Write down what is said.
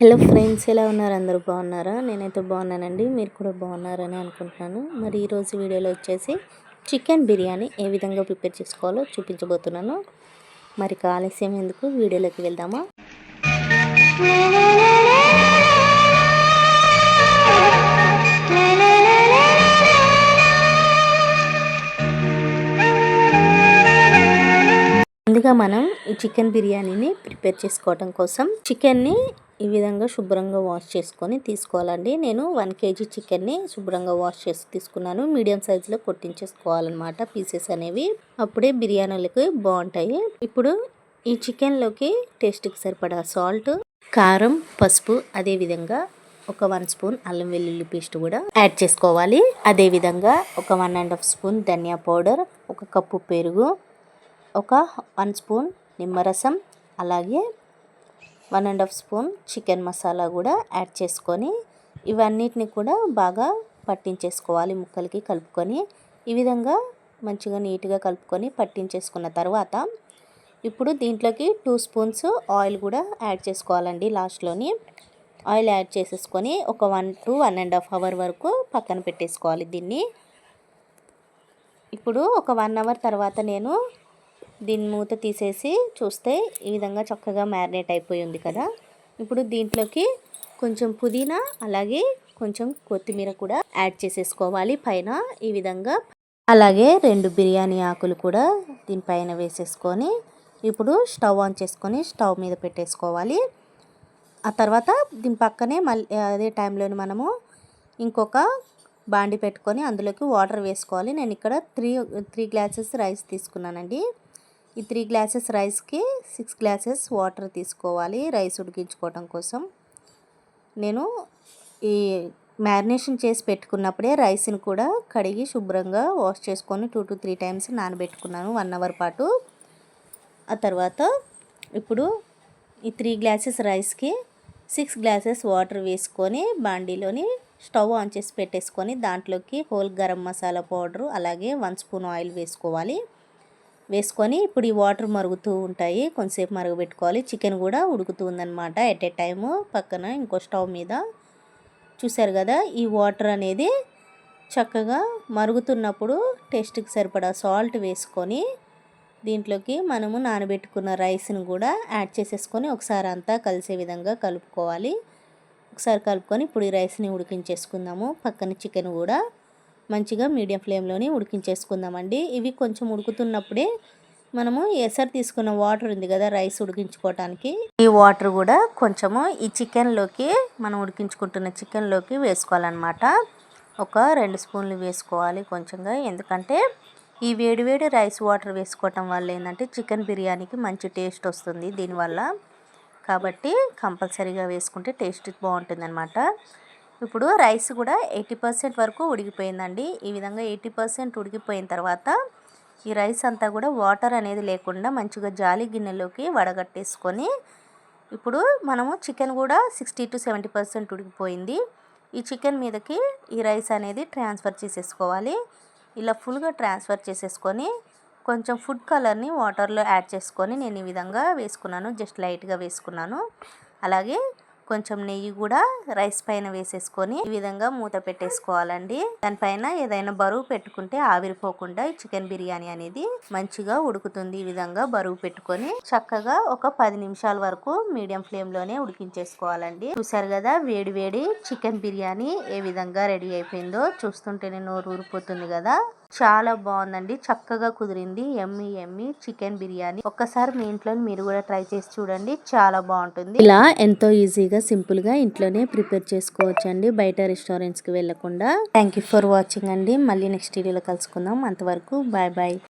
Hello friends ఎలా ఉన్నారు? అందరూ బాగున్నారా? నేనైతే బాగున్నానండి. మీరు కూడా బాగున్నారని అనుకుంటున్నాను. మరి ఈరోజు వీడియోలో వచ్చేసి చికెన్ బిర్యానీ ఏ విధంగా ప్రిపేర్ చేసుకోవాలో చూపించబోతున్నాను. మరి ఆలస్యం ఎందుకు? వీడియోలోకి వెళ్దామా? ముందుగా మనం ఈ చికెన్ బిర్యానీని ప్రిపేర్ చేసుకోవడం కోసం చికెన్ని ఈ విధంగా శుభ్రంగా వాష్ చేసుకొని తీసుకోవాలండి. నేను వన్ కేజీ చికెన్ని శుభ్రంగా వాష్ చేసి తీసుకున్నాను. మీడియం సైజులో కొట్టించేసుకోవాలన్నమాట పీసెస్ అనేవి. అప్పుడే బిర్యానీలకి బాగుంటాయి. ఇప్పుడు ఈ చికెన్లోకి టేస్ట్కి సరిపడా సాల్ట్ కారం పసుపు అదేవిధంగా ఒక వన్ స్పూన్ అల్లం వెల్లుల్లి పేస్ట్ కూడా యాడ్ చేసుకోవాలి. అదేవిధంగా ఒక వన్ అండ్ హాఫ్ స్పూన్ ధనియా పౌడర్ ఒక కప్పు పెరుగు ఒక వన్ స్పూన్ నిమ్మరసం అలాగే one and half spoon chicken masala కూడా యాడ్ చేసుకొని ఇవన్నిటిని కూడా బాగా పట్టించేసుకోవాలి ముక్కలకి కలుపుకొని. ఈ విధంగా మంచిగా నీట్గా కలుపుకొని పట్టించేసుకున్న తర్వాత ఇప్పుడు దీంట్లోకి టూ స్పూన్స్ ఆయిల్ కూడా యాడ్ చేసుకోవాలండి లాస్ట్లోని. ఆయిల్ యాడ్ చేసేసుకొని ఒక one two one and half hour వరకు పక్కన పెట్టేసుకోవాలి దీన్ని. ఇప్పుడు ఒక వన్ అవర్ తర్వాత నేను దీని మూత తీసేసి చూస్తే ఈ విధంగా చక్కగా మ్యారినేట్ అయిపోయి ఉంది కదా. ఇప్పుడు దీంట్లోకి కొంచెం పుదీనా అలాగే కొంచెం కొత్తిమీర కూడా యాడ్ చేసేసుకోవాలి. పైన ఈ విధంగా అలాగే రెండు బిర్యానీ ఆకులు కూడా దీనిపైన వేసేసుకొని ఇప్పుడు స్టవ్ ఆన్ చేసుకొని స్టవ్ మీద పెట్టేసుకోవాలి. ఆ తర్వాత దీని పక్కనే మళ్ళీ అదే టైంలోని మనము ఇంకొక బాండి పెట్టుకొని అందులోకి వాటర్ వేసుకోవాలి. నేను ఇక్కడ త్రీ త్రీ గ్లాసెస్ రైస్ తీసుకున్నానండి. ఈ త్రీ గ్లాసెస్ రైస్కి సిక్స్ గ్లాసెస్ వాటర్ తీసుకోవాలి రైస్ ఉడికించుకోవటం కోసం. నేను ఈ మ్యారినేషన్ చేసి పెట్టుకున్నప్పుడే రైస్ని కూడా కడిగి శుభ్రంగా వాష్ చేసుకొని టూ టు త్రీ టైమ్స్ నానబెట్టుకున్నాను వన్ అవర్ పాటు. ఆ తర్వాత ఇప్పుడు ఈ త్రీ గ్లాసెస్ రైస్కి సిక్స్ గ్లాసెస్ వాటర్ వేసుకొని బాండీలోని స్టవ్ ఆన్ చేసి పెట్టేసుకొని దాంట్లోకి హోల్ గరం మసాలా పౌడరు అలాగే వన్ స్పూన్ ఆయిల్ వేసుకోవాలి. వేసుకొని ఇప్పుడు ఈ వాటర్ మరుగుతూ ఉంటాయి. కొంతసేపు మరగబెట్టుకోవాలి. చికెన్ కూడా ఉడుకుతూ ఉందన్నమాట ఎట్ ఏ టైము. పక్కన ఇంకో స్టవ్ మీద. చూసారు కదా ఈ వాటర్ అనేది చక్కగా మరుగుతున్నప్పుడు టేస్ట్కి సరిపడా సాల్ట్ వేసుకొని దీంట్లోకి మనము నానబెట్టుకున్న రైస్ని కూడా యాడ్ చేసేసుకొని ఒకసారి అంతా కలిసే విధంగా కలుపుకోవాలి. ఒకసారి కలుపుకొని ఇప్పుడు ఈ రైస్ని ఉడికించేసుకుందాము. పక్కన చికెన్ కూడా. మంచిగా మీడియం ఫ్లేమ్లోనే ఉడికించేసుకుందామండి. ఇవి కొంచెం ఉడుకుతున్నప్పుడే మనము ఎసరు తీసుకున్న వాటర్ ఉంది కదా రైస్ ఉడికించుకోవటానికి. ఈ వాటర్ కూడా కొంచెము ఈ చికెన్లోకి మనం ఉడికించుకుంటున్న చికెన్లోకి వేసుకోవాలన్నమాట. ఒక రెండు స్పూన్లు వేసుకోవాలి కొంచెంగా ఎందుకంటే ఈ వేడివేడి రైస్ వాటర్ వేసుకోవటం వల్ల ఏంటంటే చికెన్ బిర్యానీకి మంచి టేస్ట్ వస్తుంది దీనివల్ల. కాబట్టి కంపల్సరీగా వేసుకుంటే టేస్ట్ బాగుంటుంది అనమాట ఇప్పుడు రైస్ కూడా ఎయిటీ పర్సెంట్ వరకు ఉడికిపోయిందండి. ఈ విధంగా ఎయిటీ పర్సెంట్ ఉడికిపోయిన తర్వాత ఈ రైస్ అంతా కూడా వాటర్ అనేది లేకుండా మంచిగా జాలి గిన్నెలోకి వడగట్టేసుకొని ఇప్పుడు మనము చికెన్ కూడా సిక్స్టీ టు సెవెంటీ పర్సెంట్ ఉడికిపోయింది. ఈ చికెన్ మీదకి ఈ రైస్ అనేది ట్రాన్స్ఫర్ చేసేసుకోవాలి. ఇలా ఫుల్గా ట్రాన్స్ఫర్ చేసేసుకొని కొంచెం ఫుడ్ కలర్ని వాటర్లో యాడ్ చేసుకొని నేను ఈ విధంగా వేసుకున్నాను. జస్ట్ లైట్గా వేసుకున్నాను. అలాగే కొంచెం నెయ్యి కూడా రైస్ పైన వేసేసుకొని ఈ విధంగా మూత పెట్టేసుకోవాలండి. దానిపైన ఏదైనా బరువు పెట్టుకుంటే ఆవిరిపోకుండా చికెన్ బిర్యానీ అనేది మంచిగా ఉడుకుతుంది. ఈ విధంగా బరువు పెట్టుకొని చక్కగా ఒక పది నిమిషాల వరకు మీడియం ఫ్లేమ్లోనే ఉడికించేసుకోవాలండి. చూసారు కదా వేడి వేడి చికెన్ బిర్యానీ ఏ విధంగా రెడీ అయిపోయిందో చూస్తుంటేనే నోరు ఊరిపోతుంది కదా. చాలా బాగుందండి. చక్కగా కుదిరింది. Yummy yummy chicken biryani. ఒక్కసారి మీ ఇంట్లో మీరు కూడా ట్రై చేసి చూడండి. చాలా బాగుంటుంది. ఇలా ఎంతో ఈజీగా సింపుల్గా ఇంట్లోనే ప్రిపేర్ చేసుకోవచ్చు అండి బయట రెస్టారెంట్స్కి వెళ్ళకుండా థ్యాంక్ ఫర్ వాచింగ్ అండి. మళ్ళీ నెక్స్ట్ వీడియోలో కలుసుకుందాం. అంతవరకు బాయ్ బాయ్.